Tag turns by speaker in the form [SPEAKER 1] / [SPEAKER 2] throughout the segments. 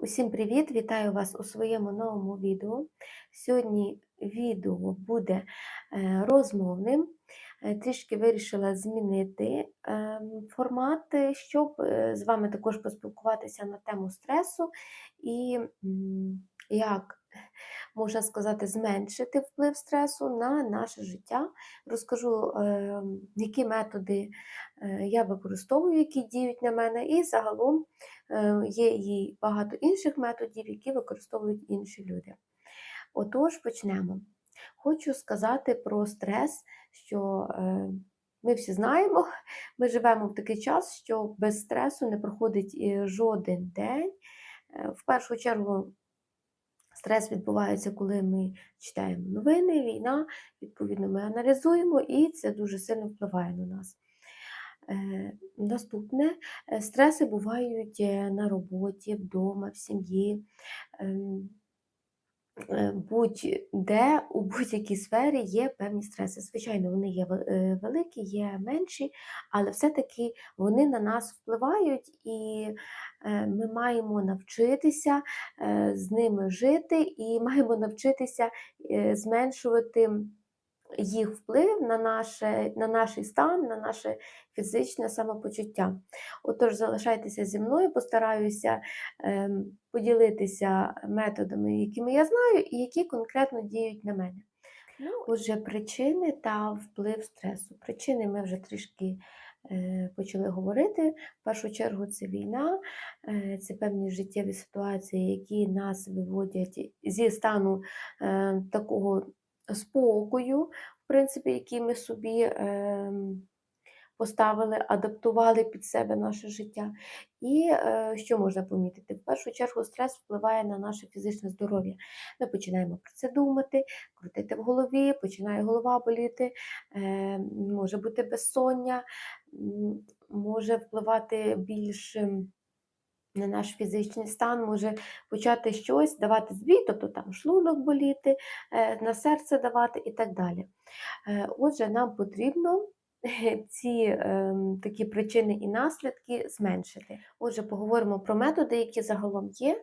[SPEAKER 1] Усім привіт! Вітаю вас у своєму новому відео. Сьогодні відео буде е, розмовним. Е, Трішки вирішила змінити ем, формат, е, щоб е, з вами також поспілкуватися на тему стресу і як, можна сказати, зменшити вплив стресу на наше життя. Розкажу, ем, які методи е, я використовую, які діють на мене, і загалом Е, Є і багато інших методів, які використовують інші люди. Отож, почнемо. Хочу сказати про стрес, що е, ми всі знаємо, ми живемо в такий час, що без стресу не проходить жоден день. Е, В першу чергу, стрес відбувається, коли ми читаємо новини, війна, відповідно, ми аналізуємо, і це дуже сильно впливає на нас. Е, Наступне е, стреси бувають е, на роботі, вдома, в сім'ї, ем, будь-де, у будь-якій сфері є певні стреси. Звичайно, вони є великі, є менші, але все-таки вони на нас впливають, і ми маємо навчитися е, з ними жити і маємо навчитися е, зменшувати їх вплив на, наше, на наш стан, на наше фізичне самопочуття. Отож, залишайтеся зі мною, постараюся поділитися методами, якими я знаю, і які конкретно діють на мене. Ну, Отже, причини та вплив стресу. Причини ми вже трішки е, почали говорити. В першу чергу це війна, е, це певні життєві ситуації, які нас виводять зі стану е, такого спокою, в принципі, який ми собі ем, поставили, адаптували під себе наше життя. І е, що можна помітити? В першу чергу стрес впливає на наше фізичне здоров'я. Ми починаємо про це думати, крутити в голові, починає голова боліти, е, може бути безсоння, може впливати більш. на наш фізичний стан може почати щось давати збій, тобто там шлунок боліти, е, на серце давати і так далі. Е, Отже, нам потрібно ці ем, такі причини і наслідки зменшити. Отже, поговоримо про методи, які загалом є.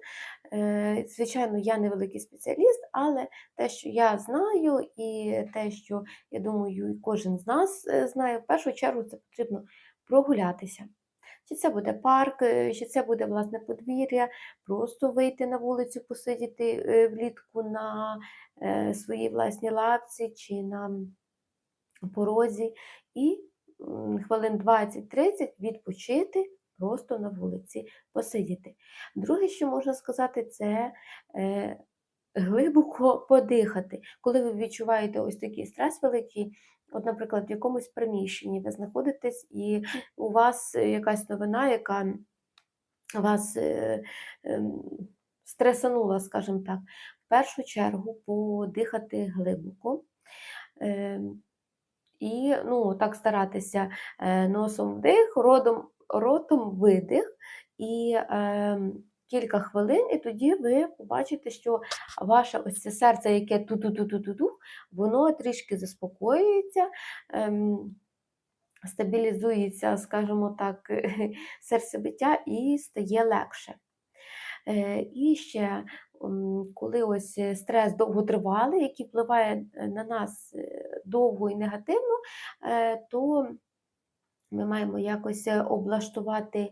[SPEAKER 1] Е, Звичайно, я не великий спеціаліст, але те, що я знаю, і те, що я думаю, і кожен з нас е, знає, в першу чергу це потрібно прогулятися. Чи це буде парк, е, чи це буде власне подвір'я, просто вийти на вулицю, посидіти е, влітку на е, своїй власній лавці чи на порозі, і хвилин 20-30 відпочити просто на вулиці, посидіти. Друге, що можна сказати, це е, глибоко подихати. Коли ви відчуваєте ось такий стрес великий, от, наприклад, в якомусь приміщенні ви знаходитесь, і у вас е, якась новина, яка вас е, ем, стресанула, скажімо так, в першу чергу подихати глибоко. Ем, і ну, так старатися е, носом вдих, родом, ротом видих. І е, кілька хвилин, і тоді ви побачите, що ваше ось це серце, яке ту-ту-ту-ту-ту, воно трішки заспокоюється. Ем, Стабілізується, скажімо так, серцебиття і стає легше. Е, І ще, коли ось стрес довготривалий, який впливає е, на нас довго і негативно, е, то ми маємо якось е, облаштувати,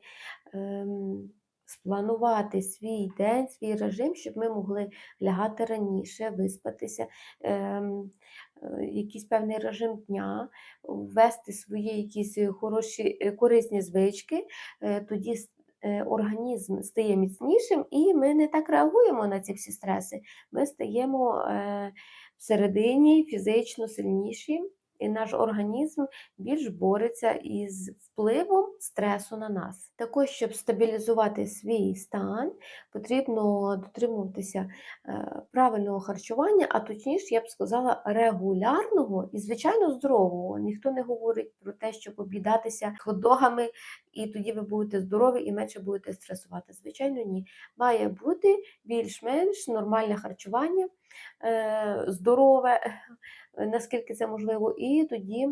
[SPEAKER 1] ем, спланувати свій день, свій режим, щоб ми могли лягати раніше, виспатися, ем, е, якийсь певний режим дня, ввести свої якісь хороші корисні звички, тоді організм стає міцнішим, і ми не так реагуємо на ці всі стреси. Ми стаємо всередині фізично сильніші, і наш організм більш бореться із впливом стресу на нас. Також, щоб стабілізувати свій стан, потрібно дотримуватися е, правильного харчування, а точніше, я б сказала, регулярного і, звичайно, здорового. Ніхто не говорить про те, щоб об'їдатися хот-догами, і тоді ви будете здорові і менше будете стресувати. Звичайно, ні. Має бути більш-менш нормальне харчування, здорове, наскільки це можливо, і тоді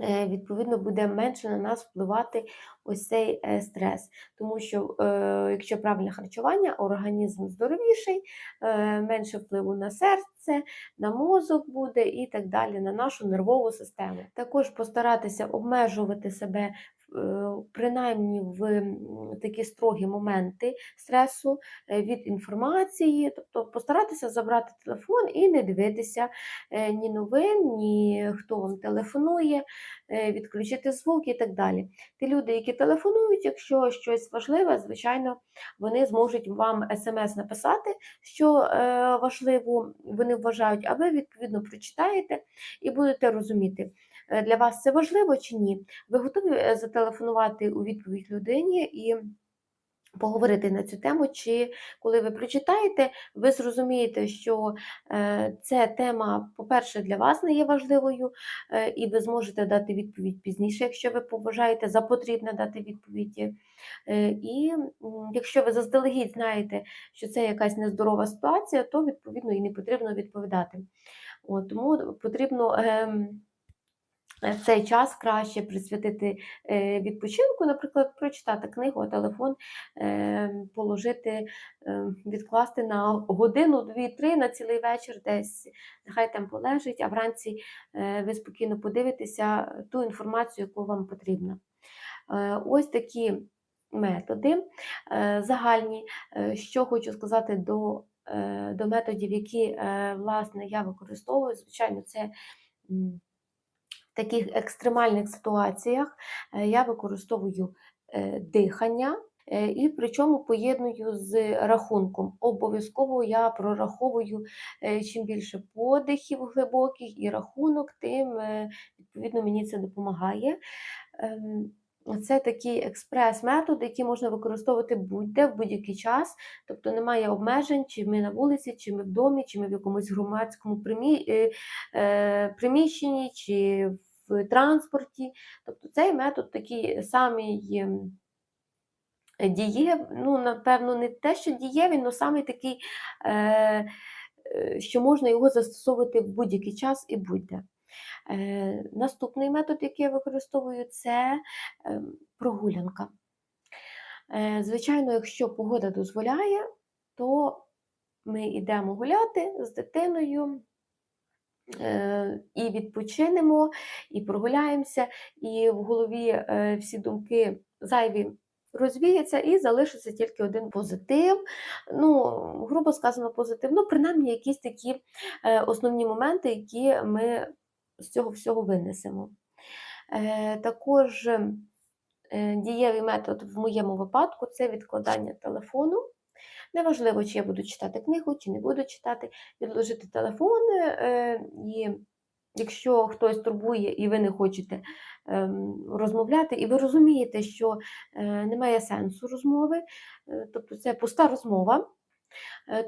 [SPEAKER 1] е, відповідно, буде менше на нас впливати ось цей е, стрес. Тому що, е, якщо правильне харчування, організм здоровіший, е, менше впливу на серце, на мозок буде і так далі, на нашу нервову систему. Також постаратися обмежувати себе. е, Принаймні в такі строгі моменти стресу е, від інформації, тобто постаратися забрати телефон і не дивитися е, ні новин, ні хто вам телефонує, відключити звук і так далі. Ті люди, які телефонують, якщо щось важливе, звичайно, вони зможуть вам смс написати, що важливо вони вважають, а ви відповідно прочитаєте і будете розуміти, е, для вас це важливо чи ні. Ви готові е, зателефонувати у відповідь людині і поговорити на цю тему, чи коли ви прочитаєте, ви зрозумієте, що е, ця тема, по-перше, для вас не є важливою, е, і ви зможете дати відповідь пізніше, якщо ви поважаєте за потрібне дати відповідь. Е, І якщо ви заздалегідь знаєте, що це якась нездорова ситуація, то відповідно і не потрібно відповідати. От, Тому потрібно. Е, цей час краще присвятити е, відпочинку, наприклад, прочитати книгу, а телефон е, положити, відкласти на годину, дві-три на цілий вечір десь. Нехай там полежить, а вранці ви спокійно подивитеся ту інформацію, яку вам потрібна. Ось такі методи загальні. Що хочу сказати до, до методів, які власне я використовую. Звичайно, це. Таких екстремальних ситуаціях е, я використовую е, дихання, е, і причому поєдную з рахунком. Обов'язково я прораховую чим більше подихів глибоких і рахунок, тим відповідно мені це допомагає. Це такий експрес-метод, який можна використовувати будь-де в будь-який час, тобто немає обмежень, чи ми на вулиці, чи ми в домі, чи ми в якомусь громадському примі... е, е, приміщенні, чи в транспорті. Тобто цей метод такий самий ем, ну, напевно, не те, що дієвий, але самий такий, е, що можна його застосовувати в будь-який час і будь-де. Е, Наступний метод, який я використовую, це ем, прогулянка. Е, Звичайно, якщо погода дозволяє, то ми йдемо гуляти з дитиною. е, І відпочинемо, і прогуляємося, і в голові всі думки зайві розвіяться, і залишиться тільки один позитив. Ну, грубо сказано, позитив. Ну, принаймні, якісь такі основні моменти, які ми з цього всього винесемо. Е, Також е, дієвий метод в моєму випадку це відкладання телефону. Неважливо, чи я буду читати книгу, чи не буду читати, відложити телефон. е, І якщо хтось турбує і ви не хочете ем, розмовляти, і ви розумієте, що немає сенсу розмови, тобто це пуста розмова,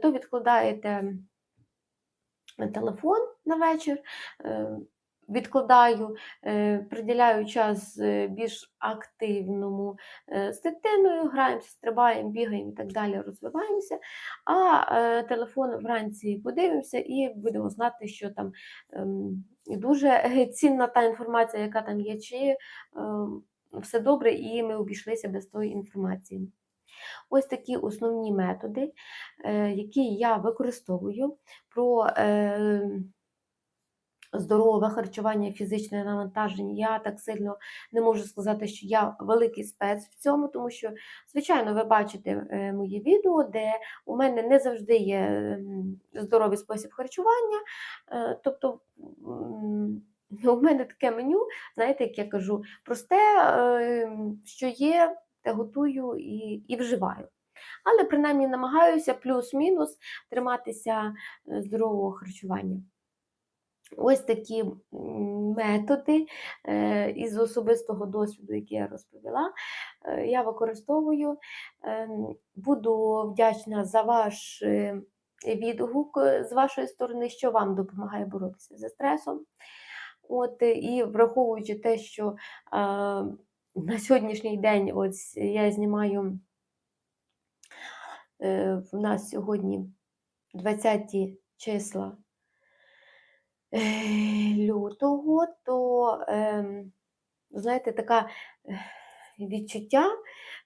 [SPEAKER 1] то відкладаєте телефон на вечір, відкладаю, е, приділяю час е, більш активному е, з дитиною, граємося, стрибаємо, бігаємо і так далі, розвиваємося, а телефон вранці подивимося і будемо знати, що там ем, дуже цінна та інформація, яка там є, чи ем, все добре, і ми обійшлися без тої інформації. Ось такі основні методи, які я використовую про здорове харчування, фізичне навантаження. Я так сильно не можу сказати, що я великий спец в цьому, тому що, звичайно, ви бачите е, мої відео, де у мене не завжди є здоровий спосіб харчування. Е, Тобто у мене таке меню, знаєте, як я кажу, просте, е, що є, те готую і, і вживаю. Але принаймні намагаюся плюс-мінус триматися е, здорового харчування. Ось такі методи е, із особистого досвіду, який я розповіла, е, я використовую. Ем, Буду вдячна за ваш е, відгук з вашої сторони, що вам допомагає боротися зі стресом. От, і враховуючи те, що на сьогоднішній день ось я знімаю в нас сьогодні 20 числа лютого, то, ем, знаєте, така е, відчуття,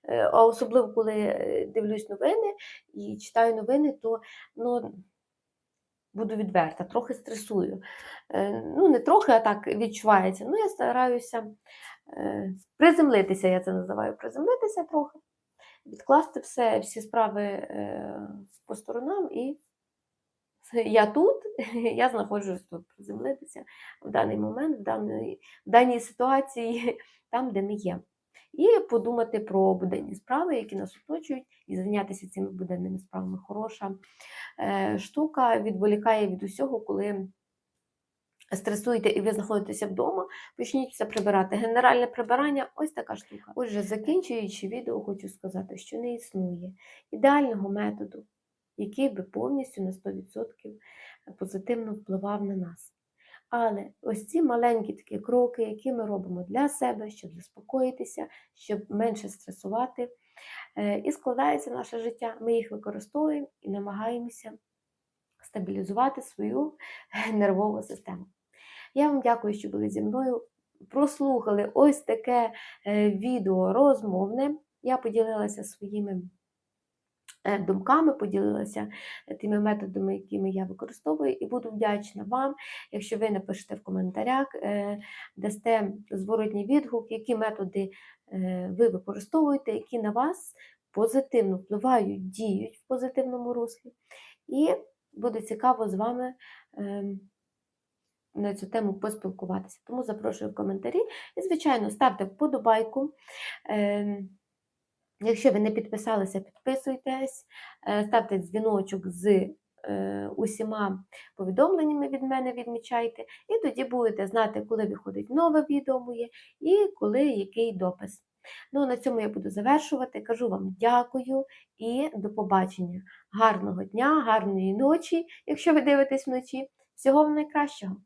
[SPEAKER 1] е, а особливо коли е, дивлюсь новини і читаю новини, то ну, буду відверта, трохи стресую. Е, Ну, не трохи, а так відчувається. Ну, я стараюся е, приземлитися, я це називаю приземлитися трохи, відкласти все, всі справи е, по сторонам і я тут, я знаходжусь тут, приземлитися в даний момент, в даній, в даній ситуації, там, де ми є. І подумати про буденні справи, які нас оточують, і зайнятися цими буденними справами. Хороша е, штука відволікає від усього, коли стресуєте і ви знаходитеся вдома, почніть все прибирати. Генеральне прибирання ось така штука. Отже, закінчуючи відео, хочу сказати, що не існує ідеального методу, який би повністю на 100% позитивно впливав на нас. Але ось ці маленькі такі кроки, які ми робимо для себе, щоб заспокоїтися, щоб менше стресувати, е, і складається наше життя. Ми їх використовуємо і намагаємося стабілізувати свою нервову систему. Я вам дякую, що були зі мною. Прослухали ось таке е, відео розмовне. Я поділилася своїми е, думками, поділилася тими методами, якими я використовую, і буду вдячна вам, якщо ви напишете в коментарях, е, дасте зворотній відгук, які методи ви використовуєте, які на вас позитивно впливають, діють в позитивному руслі. І буде цікаво з вами. ем, на цю тему поспілкуватися. Тому запрошую в коментарі. І, звичайно, ставте вподобайку. Якщо ви не підписалися, підписуйтесь, е, ставте дзвіночок з е, усіма повідомленнями від мене, відмічайте, і тоді будете знати, коли виходить нове відео моє і коли який допис. Ну, на цьому я буду завершувати. Кажу вам дякую і до побачення. Гарного дня, гарної ночі, якщо ви дивитесь вночі. Всього вам найкращого!